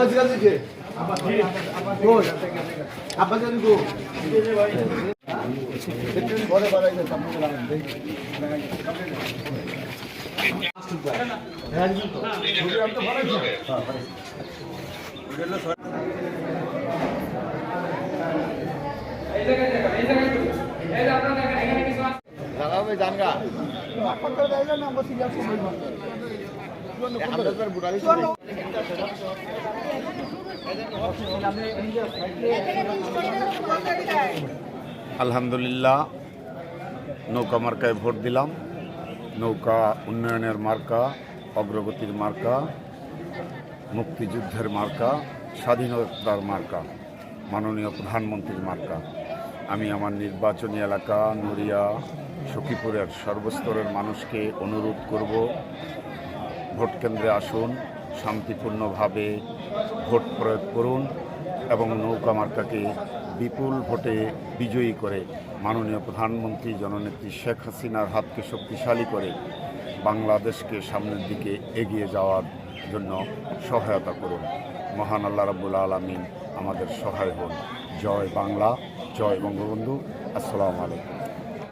আব্বাস গাজী কে? আব্বাস গাজী কো? ঘরে বাড়াইছে সামনে লাগান দেখি লাগাবে জানগা আপনাদের না বসি যাচ্ছে আমরা তো বুড়ালি আলহামদুলিল্লাহ, নৌকা মার্কায় ভোট দিলাম। নৌকা উন্নয়নের মার্কা, অগ্রগতির মার্কা, মুক্তিযুদ্ধের মার্কা, স্বাধীনতার মার্কা, মাননীয় প্রধানমন্ত্রীর মার্কা। আমি আমার নির্বাচনী এলাকা, নড়িয়া, সখীপুরের সর্বস্তরের মানুষকে অনুরোধ করব ভোট কেন্দ্রে আসুন, শান্তিপূর্ণভাবে ভোট প্রয়োগ করুন এবং নৌকা মার্কাকে বিপুল ভোটে বিজয়ী করে মাননীয় প্রধানমন্ত্রী জননেত্রী শেখ হাসিনার হাতকে শক্তিশালী করে বাংলাদেশকে সামনের দিকে এগিয়ে যাওয়ার জন্য সহায়তা করুন। মহান আল্লাহ রাবুল আলমিন আমাদের সহায় হন। জয় বাংলা, জয় বঙ্গবন্ধু। আসসালামু আলাইকুম।